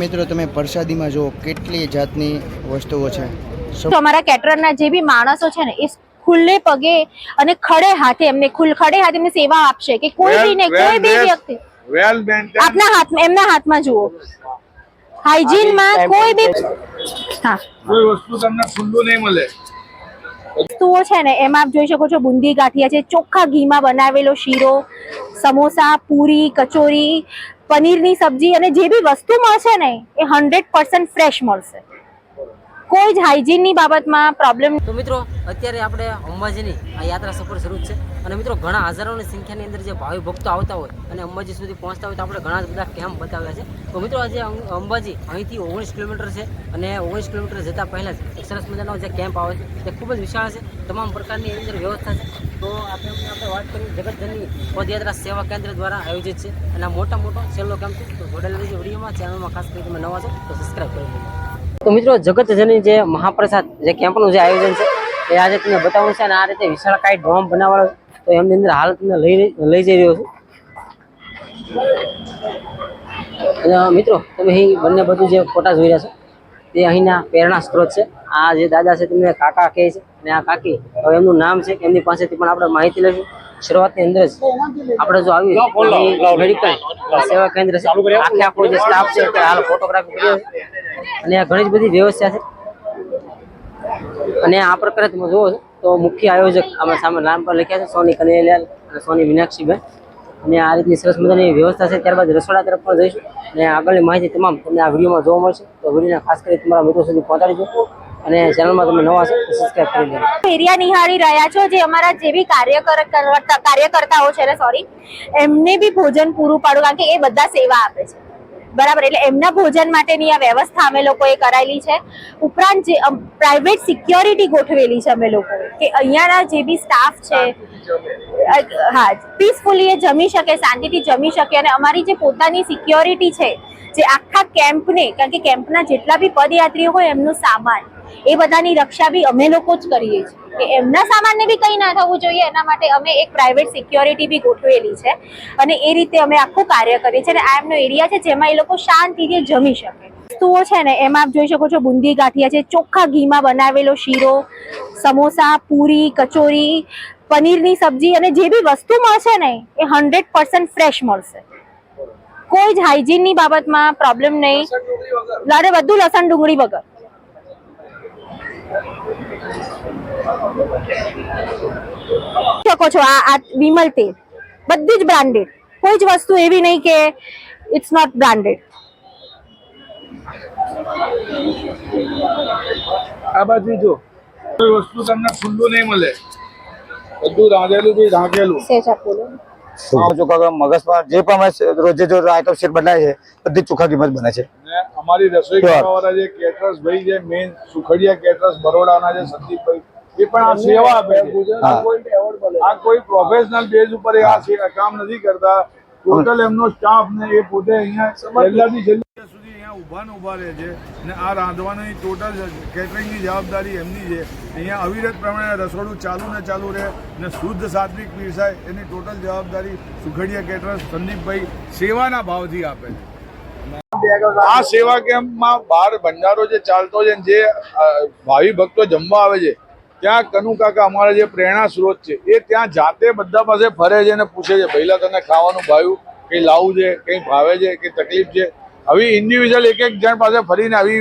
મિત્રો તમે પ્રસાદીમાં જુઓ કેટલી જાતની વસ્તુઓ છે. તો અમારા કેટરરના જે બી માણસો છે ને એ ખુલ્લે પગે અને ખડે હાથે એમને ખુલ ખડે હાથે એમને સેવા આપશે કે કોઈ બી ને કોઈ બી વ્યક્તિ વેલ મેન્ટેન આપના હાથમાં એમના હાથમાં જુઓ. હાઇજીનમાં કોઈ બી હા. કોઈ વસ્તુ તમને ખુલ્લું નહીં મળે. વસ્તુઓ છે ને એમાં આપ જોઈ શકો છો બુંદી ગાંઠિયા છે ચોખ્ખા ઘીમાં બનાવેલો શીરો સમોસા પૂરી કચોરી પનીરની સબ્જી અને જે બી વસ્તુ મળશે ને, એ હંડ્રેડ પર્સન્ટ ફ્રેશ મળશે. કોઈ જ હાઇજીનની બાબતમાં પ્રોબ્લેમ તો મિત્રો, અત્યારે આપણે અંબાજીની આ યાત્રા સફર શરૂ છે. અને મિત્રો, ઘણા હજારોની સંખ્યાની અંદર જે ભાવિ ભક્તો આવતા હોય અને અંબાજી સુધી પહોંચતા હોય તો આપણે ઘણા બધા કેમ્પ બતાવ્યા છે. તો મિત્રો, આજે અંબાજી અહીંથી ઓગણીસ કિલોમીટર છે અને ઓગણીસ કિલોમીટર જતાં પહેલાં જ સરસ મજાનો જે કેમ્પ આવે છે, તે ખૂબ જ વિશાળ છે. તમામ પ્રકારની અંદર વ્યવસ્થા છે. તો આપણે આપણે વાત કરી જગતજનની પદયાત્રા સેવા કેન્દ્ર દ્વારા આયોજિત છે. અને મોટા મોટો છેલ્લો કેમ્પ છે? તો જોડેલા રહેજો વિડીયોમાં. ચેનલમાં ખાસ કરી તમે નવા છો, તો સબસ્ક્રાઈબ કરી દેજો તો મિત્રો, જગતજનની જે મહાપ્રસાદ જે કેમ્પનું જે આયોજન છે, એ આજે તમને બતાવવાનું છે અને આ રીતે વિશાળ કાંઈ ડોમ બનાવવાનો તો એમની અંદર હાલ તમને લઈ લઈ જઈ રહ્યો છું. અને મિત્રો, તમે અહીં બંને બધું જે ફોટા જોઈ રહ્યા છો, તે અહીંના પ્રેરણા સ્ત્રોત છે. આ જે દાદા છે, તેમને કાકા કહે છે. અને આ કાકી હવે એમનું નામ છે એમની પાસેથી પણ આપણે માહિતી લઈશું. શરૂઆતની અંદર જ આપણે જો આવી મેડિકલ સેવા કેન્દ્ર છે. આખે આખો જે સ્ટાફ છે તે હાલ ફોટોગ્રાફી કર્યો છે. અને આ ઘણી જ બધી વ્યવસ્થા છે. અને આ પ્રકારે તમે જુઓ તો મુખ્ય આયોજક અમે સામે નામ પર લખ્યા છે સોની કનૈયાલાલ અને સોની મીનાક્ષીબેન. અને આ રીતની સરસ મજાની વ્યવસ્થા છે. ત્યારબાદ રસોડા તરફ પણ જઈશું. અને આગળની માહિતી તમામ તમને આ વિડીયોમાં જોવા મળશે. તો વિડીયોને ખાસ કરી તમારા મિત્રો સુધી પહોંચાડીજો. અને ચેનલમાં તમે નવા સબસ્ક્રાઇબ કરી લેજો. એરિયા નિહાળી રહ્યા છો જે અમારા જે બી કાર્યકર કાર્યકર્તાઓ છે ને સોરી એમને બી ભોજન પૂરું પાડું, કારણ કે એ બધા સેવા આપે છે. બરાબર, એટલે એમના ભોજન માટેની આ વ્યવસ્થા અમે લોકોએ કરાયેલી છે. ઉપરાંત જે પ્રાઇવેટ સિક્યોરિટી ગોઠવેલી છે અમે લોકો. કે અહીંયાના જે બી સ્ટાફ છે હા પીસફુલી એ જમી શકે, શાંતિથી જમી શકે, અને અમારી જે પોતાની સિક્યોરિટી છે, જે આખા કેમ્પને કારણ કે કેમ્પના જેટલા બી પદયાત્રીઓ હોય એમનું સામાન એ બધાની રક્ષા બી અમે લોકો જ કરીએ છીએ. કે એમના સામાનને બી કંઈ ના થવું જોઈએ એના માટે અમે એક પ્રાઇવેટ સિક્યોરિટી બી ગોઠવેલી છે. અને એ રીતે અમે આખું કાર્ય કરીએ છીએ. અને આ એમનો એરિયા છે જેમાં એ લોકો શાંતિથી જમી શકે. વસ્તુઓ છે ને એમાં આપ જોઈ શકો છો બુંદી ગાંઠિયા છે ચોખ્ખા ઘીમાં બનાવેલો શીરો સમોસા પૂરી કચોરી પનીરની સબ્જી અને જે બી વસ્તુ મળશે ને એ હંડ્રેડ પર્સન્ટ ફ્રેશ મળશે. કોઈ જ હાઇજીનની બાબતમાં પ્રોબ્લેમ નહીં. લારે બધું લસણ ડુંગળી વગર. શકો છો? આ આ વિમલ તેલ. બધી જ બ્રાન્ડેડ. કોઈ જ વસ્તુ એવી નહીં કે ઇટ્સ નોટ બ્રાન્ડેડ. આ બાજુ જો. કોઈ વસ્તુ તમને ખુલ્લું નહીં મળે. બધું રાંધેલું બી રાંધેલું. મગજમાં જે પણ રોજે જો આઈટમ શીટ બનાવીએ છે બધી ચોખા કિંમત બને છે. અમારી રસોઈ વાળા જે કેટરર્સ ભાઈ જે મેન સુખડિયા કેટરર્સ બરોડાના જે સંદીપભાઈ એ પણ આ સેવા આપે છે. આ કોઈ- પ્રોફેશનલ બેઝ ઉપર આ કામ નથી કરતા. ટોટલ એમનો સ્ટાફ ને એ પોતે અહીંયા પહેલાથી છેલ્લે સુધી અહીંયા ઊભા ને ઊભા રહે છે ને આ રાંધવાની ટોટલ કેટરિંગની જવાબદારી એમની છે. અહીંયા અવિરત પ્રમાણે રસોડું ચાલુ ને ચાલુ રહે ને શુદ્ધ સાત્વિક પીરસાય એની ટોટલ જવાબદારી સુખડિયા કેટરર્સ સંદીપભાઈ સેવાના ભાવથી આપે છે. આ સેવા કેમ્પમાં બહાર ભંડારો જે ચાલતો છે જે ભાવિ ભક્તો જમવા આવે છે ત્યાં કનુ કાકા અમારા જે પ્રેરણા સ્ત્રોત છે એ ત્યાં જાતે બધા પાસે ફરે છે અને પૂછે છે પહેલા તને ખાવાનું ભાવ્યું? કંઈ લાવવું છે? કંઈ ભાવે છે? કે તકલીફ છે? આવી ઇન્ડિવિજ્યુઅલ એક એક જણ પાસે ફરીને આવી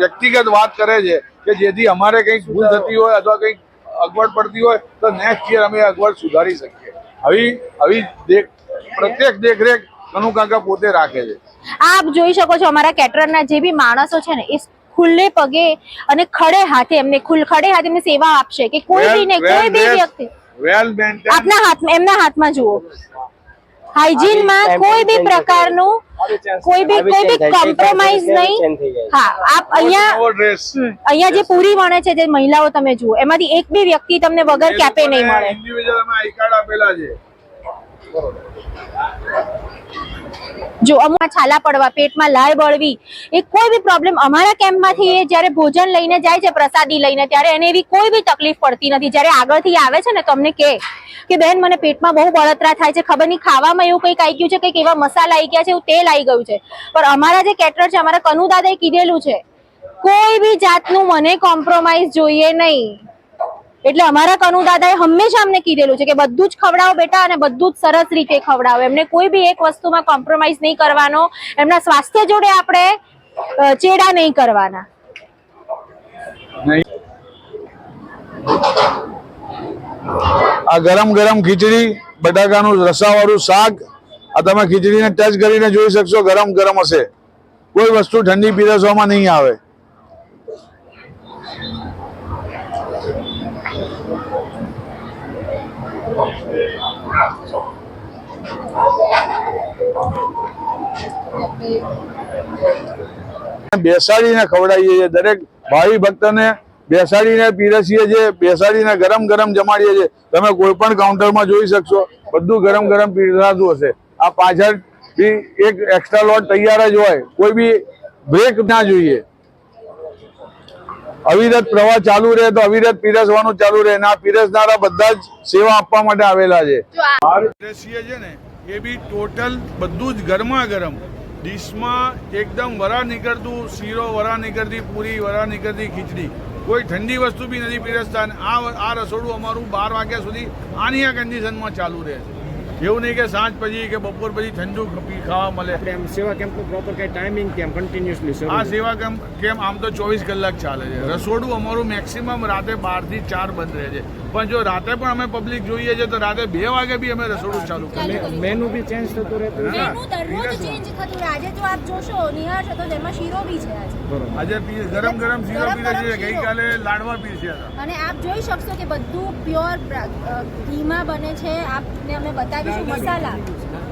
વ્યક્તિગત વાત કરે છે કે જેથી અમારે કંઈક ભૂલ થતી હોય અથવા કંઈક અગવડ પડતી હોય તો નેક્સ્ટ યર અમે અગવડ સુધારી શકીએ. આવી આવી દેખ પ્રત્યેક દેખરેખ કનુ કાકા પોતે રાખે છે. આપ જોઈ શકો છો અમારા કેટરરના જે બી માણસો છે ને એ ખુલ્લે પગે અને ખડે હાથે એમને ખુલ ખડે હાથે એમને સેવા આપશે કે કોઈ બી ને કોઈ બી વ્યક્તિ આપના હાથમાં એમના હાથમાં જુઓ. હાઇજીનમાં કોઈ બી પ્રકારનું કોઈ બી કોઈ બી કોમ્પ્રોમાઇઝ નહીં. હા આપ અહીંયા અહીંયા જે પૂરી વણે છે જે મહિલાઓ તમે જુઓ એમાંથી એક બી વ્યક્તિ તમને વગર કેપે નહીં મળે. ઇન્ડિવિડ્યુઅલ આઈ કાર્ડ આપેલા છે. જો અમુક છાલા પડવા, પેટમાં લાય બળવી, એ કોઈ બી પ્રોબ્લેમ અમારા કેમ્પમાંથી એ જ્યારે ભોજન લઈને જાય છે, પ્રસાદી લઈને, ત્યારે એને એવી કોઈ બી તકલીફ પડતી નથી. જ્યારે આગળથી આવે છે ને તો અમને કહે કે બેન, મને પેટમાં બહુ બળતરા થાય છે, ખબર નહીં, ખાવામાં એવું કંઈક આવી ગયું છે, કંઈક એવા મસાલા આવી ગયા છે, એવું તેલ આવી ગયું છે. પણ અમારા જે કેટર છે, અમારા કનુ કીધેલું છે, કોઈ બી જાતનું મને કોમ્પ્રોમાઇઝ જોઈએ નહીં. એટલે અમારા કનુ દાદાએ હંમેશા અમને કીધેલું છે કે બધું જ ખવડાવો બેટા અને બધું જ સરસ રીતે ખવડાવો. એમને કોઈ બી એક વસ્તુમાં કોમ્પ્રોમાઇઝ નહીં કરવાનો. એમના સ્વાસ્થ્ય જોડે આપણે ચેડા નહીં કરવાના. આ ગરમ ગરમ ખીચડી, બટાકાનું રસાવાળું શાક, આ તમે ખીચડીને ટચ કરીને જોઈ શકશો ગરમ ગરમ હશે. કોઈ વસ્તુ ઠંડી પીરસવામાં નહીં આવે. બેસાડીને ખવડાવીએ છીએ. દરેક ભાવિ ભક્તને બેસાડીને પીરસીએ છીએ, બેસાડીને ગરમ ગરમ જમાડીએ છીએ. તમે કોઈ પણ કાઉન્ટરમાં જોઈ શકશો, બધું ગરમ ગરમ પીરસાતું હશે. આ પાછળ એક એક્સ્ટ્રા લોટ તૈયાર જ હોય. કોઈ બી બ્રેક ના જોઈએ. અવિરત પ્રવાહ ચાલુ રહે તો અવિરત પીરસવાનું ચાલુ રહે. અને આ પીરસનારા બધા જ સેવા આપવા માટે આવેલા છે. પીરસીએ છે ને એ બી ટોટલ બધું જ ગરમા ગરમ. ડીશમાં એકદમ વરા નીકળતું શીરો વરા નીકળતી પૂરી વરા નીકળતી ખીચડી. કોઈ ઠંડી વસ્તુ બી નથી પીરસતા અને આ આ રસોડું અમારું બાર વાગ્યા સુધી આની આ કન્ડિશનમાં ચાલુ રહે છે. એવું નહીં કે સાંજ પછી કે બપોર પછી ઠંડુ ખાવા મળે. એમ સેવા કેમ્પનું પ્રોપર કઈ ટાઈમિંગ કેમ કન્ટિન્યુઅસલી આ સેવા કેમ કેમ આમ તો ચોવીસ કલાક ચાલે છે. રસોડું અમારું મેક્સિમમ રાતે બારથી ચાર બંધ રહે છે. પણ જો રાતે પણ અમે પબ્લિક જોઈએ છે તો રાતે બે વાગે બી અમે રસોડું ચાલુ કરીએ. મેનુ બી ચેન્જ થતું રહેતું મેનુ દરરોજ ચેન્જ થતું રહે. આજે તો આપ જોશો નિહાર છે તો તેમાં શીરો બી છે આજે. આજે પી- ગરમ ગરમ શીરો ગરમ છે ગઈકાલે લાડવા પીરસ્યા છે અને આપ જોઈ શકશો કે બધું પ્યોર ઘીમાં બને છે. આપને અમે બતાવીશું મસાલા.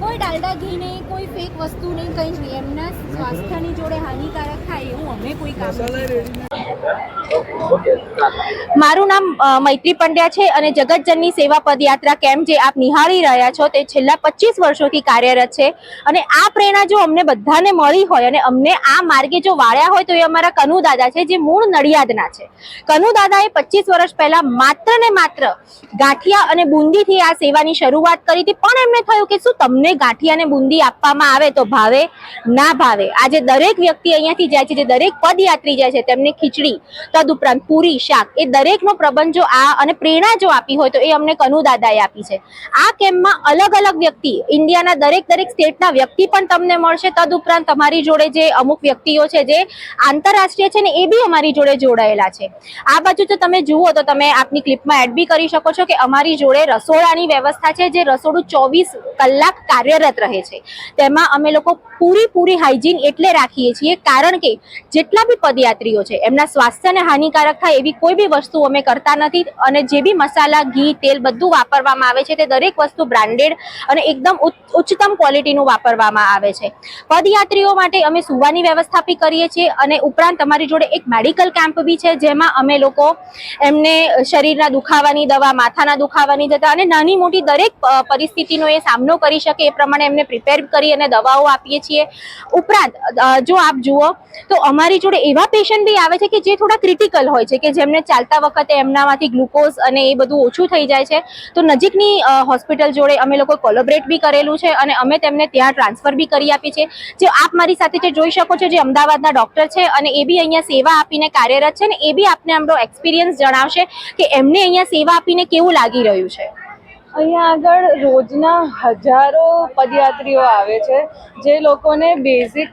કોઈ ડાલડા ઘી નહીં કોઈ ફેક વસ્તુ નહીં કંઈ જ નહીં. એમના સ્વાસ્થ્યની જોડે હાનિકારક થાય એવું અમે કોઈ કામ મારું નામ મૈત્રી પંડ્યા છે અને જગતજનની સેવા પદયાત્રા કેમ્પ જે આપ નિહાળી રહ્યા છો તે છેલ્લા પચીસ વર્ષોથી કાર્યરત છે. અને આ પ્રેરણા જો અમને બધાને મળી હોય અને અમને આ માર્ગે જો વાળ્યા હોય તો એ અમારા કનુ દાદા છે જે મૂળ નડિયાદના છે. કનુ દાદાએ પચીસ વર્ષ પહેલા માત્ર ને માત્ર ગાંઠિયા અને બુંદીથી આ સેવાની શરૂઆત કરી હતી. પણ એમને થયું કે શું તમને ગાંઠિયા અને બુંદી આપવામાં આવે તો ભાવે? ના ભાવે. આજે દરેક વ્યક્તિ અહીંયાથી જાય છે, જે દરેક પદયાત્રી જાય છે, તેમને ખીચડી, તદુપરાંત પૂરી, શાક, એ દરેકનો પ્રબંધ જો આ અને પ્રેરણા જો આપી હોય તો એ અમને કનુ આપી છે. આ કેમ્પમાં અલગ અલગ વ્યક્તિ, ઇન્ડિયાના દરેક દરેક સ્ટેટના વ્યક્તિ પણ તમને મળશે. તદુપરાંત તમારી જોડે જે અમુક વ્યક્તિઓ છે, જે આંતરરાષ્ટ્રીય છે ને, એ બી અમારી જોડે જોડાયેલા છે. આ બાજુ જો તમે જુઓ તો તમે આપની ક્લિપમાં એડ બી કરી શકો છો કે અમારી જોડે રસોડાની વ્યવસ્થા છે, જે રસોડું ચોવીસ કલાક કાર્યરત રહે છે. તેમાં અમે લોકો પૂરેપૂરી પૂરી હાઇજીન એટલે રાખીએ છીએ કારણ કે જેટલા બી પદયાત્રીઓ છે, એમના સ્વાસ્થ્યને હાનિકારક થાય એવી કોઈ બી વસ્તુ અમે કરતા નથી અને જે બી મસાલા, ઘી, તેલ બધું વાપરવામાં આવે છે તે દરેક વસ્તુ બ્રાન્ડેડ અને એકદમ ઉચ્ચ- ઉચ્ચતમ ક્વોલિટીનું વાપરવામાં આવે છે. પદયાત્રીઓ માટે અમે સુવાની વ્યવસ્થા બી કરીએ છીએ અને ઉપરાંત અમારી જોડે એક મેડિકલ કેમ્પ બી છે જેમાં અમે લોકો એમને શરીરના દુખાવાની દવા, માથાના દુખાવાની જતા અને નાની મોટી દરેક પરિસ્થિતિનો એ સામનો કરી શકે એ પ્રમાણે એમને પ્રિપેર કરી અને દવાઓ આપીએ છીએ. ઉપરાંત જો આપ જુઓ, તો અમારી જોડે એવા પેશન્ટ બી આવે છે કે જે થોડા ક્રિટિકલ હોય છે, કે જેમને ચાલતા વખતે એમનામાંથી ગ્લુકોઝ અને એ બધું ઓછું થઈ જાય છે. તો નજીકની હોસ્પિટલ જોડે અમે લોકો કોલોબરેટ બી કરેલું છે અને અમે તેમને ત્યાં ટ્રાન્સફર બી કરી આપી છે. જે આપ મારી સાથે જે જોઈ શકો છો, જે અમદાવાદના ડોક્ટર છે અને એ બી અહીંયા સેવા આપીને કાર્યરત છે ને એ બી આપને આમનો એક્સપિરિયન્સ જણાવશે કે એમને અહીંયા સેવા આપીને કેવું લાગી રહ્યું છે. અહીંયા આગળ રોજના હજારો પદયાત્રીઓ આવે છે જે લોકોને બેઝિક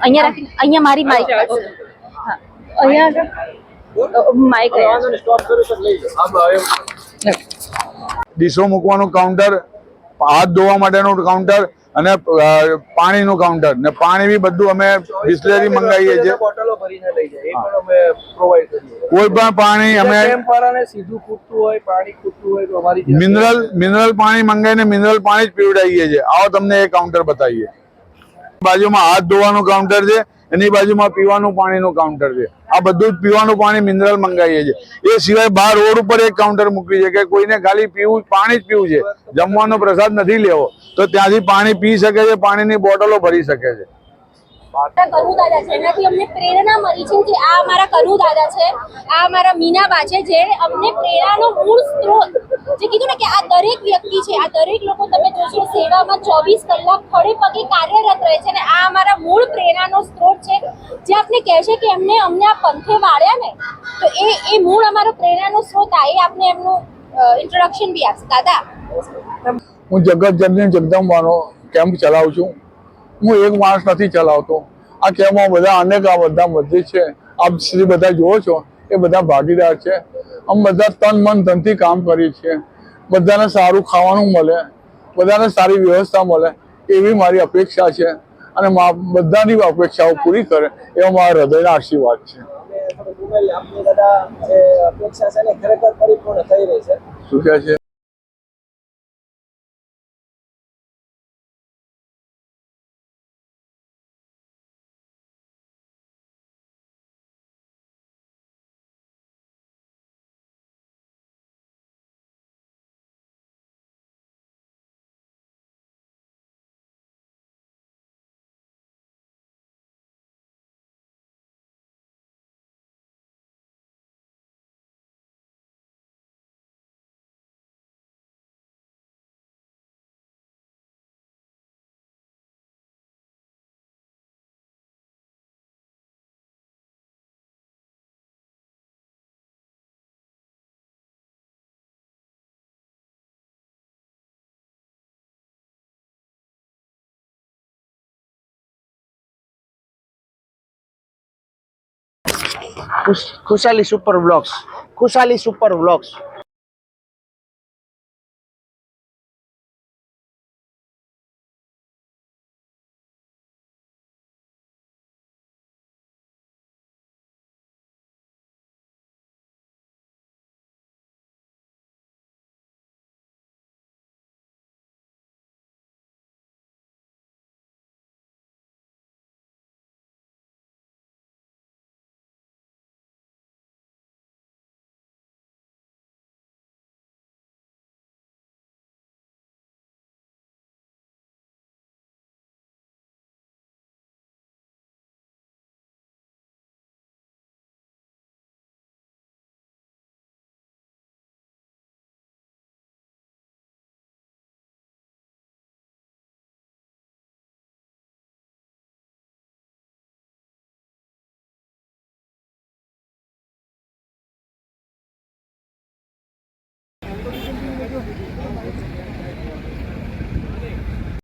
અહીંયા અહીંયા મારી માઇક અહીંયા આગળ માઇક ડીશો મૂકવાનું કાઉન્ટર હાથ ધોવા માટેનું કાઉન્ટર અને પાણીનું કાઉન્ટર ને પાણી બી બધું અમે બિસ્લેરી મંગાવીએ છીએ. બોટલો ભરીને લઈ જાય એ પણ અમે પ્રોવાઈડ કરીએ. કોઈ પણ પાણી અમે કેમ્પ સીધું ખૂટતું હોય પાણી ખૂટતું હોય તો અમારી મિનરલ મિનરલ પાણી મંગાવીને મિનરલ પાણી જ પીવડાવીએ છીએ. આવો તમને એ કાઉન્ટર બતાવીએ. બાજુમાં હાથ ધોવાનું કાઉન્ટર છે. એની બાજુમાં પીવાનું પાણીનું કાઉન્ટર છે. આ બધું જ પીવાનું પાણી મિનરલ મંગાવીએ છીએ. એ સિવાય બહાર રોડ ઉપર એક કાઉન્ટર મૂકી છે કે કોઈને ખાલી પીવું, પાણી જ પીવું છે. જમવાનો પ્રસાદ નથી લેવો. તો ત્યાંથી પાણી પી શકે છે, પાણીની બોટલો ભરી શકે છે. કનુ દાદા છે. એનાથી અમને પ્રેરણા મળી છે કે આ અમારા કનુ છે. આ અમારા મીનાબા છે, જે અમને પ્રેરણાનો મૂળ સ્ત્રોત. જે કીધું ને કે આ દરેક વ્યક્તિ છે, આ દરેક લોકો તમે જોશો સેવામાં ચોવીસ કલાક ખડે પગે કાર્યરત રહે છે અને આ અમારા મૂળ પ્રેરણાનો સ્ત્રોત છે. જે આપને કહે છે કે એમને અમને આ પંથે વાળ્યા ને, તો એ એ મૂળ અમારો પ્રેરણાનો સ્ત્રોત આ. એ એમનું ઇન્ટ્રોડક્શન બી આપશે. દાદા. હું જગત જનની જગદંબાનો કેમ્પ ચલાવું છું. હું એક માણસ નથી ચલાવતો. આ કેમ્પમાં બધા અનેક આ બધા મસ્જિદ છે. આપ શ્રી બધા જુઓ છો એ બધા ભાગીદાર છે. અમે બધા તન મન ધનથી કામ કરીએ છીએ. બધાને સારું ખાવાનું મળે બધાને સારી વ્યવસ્થા મળે એવી મારી અપેક્ષા છે. અને બધાની અપેક્ષાઓ પૂરી કરે એવો મારા હૃદયના આશીર્વાદ છે. શું કહે છે? Khushali super blogs Khushali super blogs Thank you.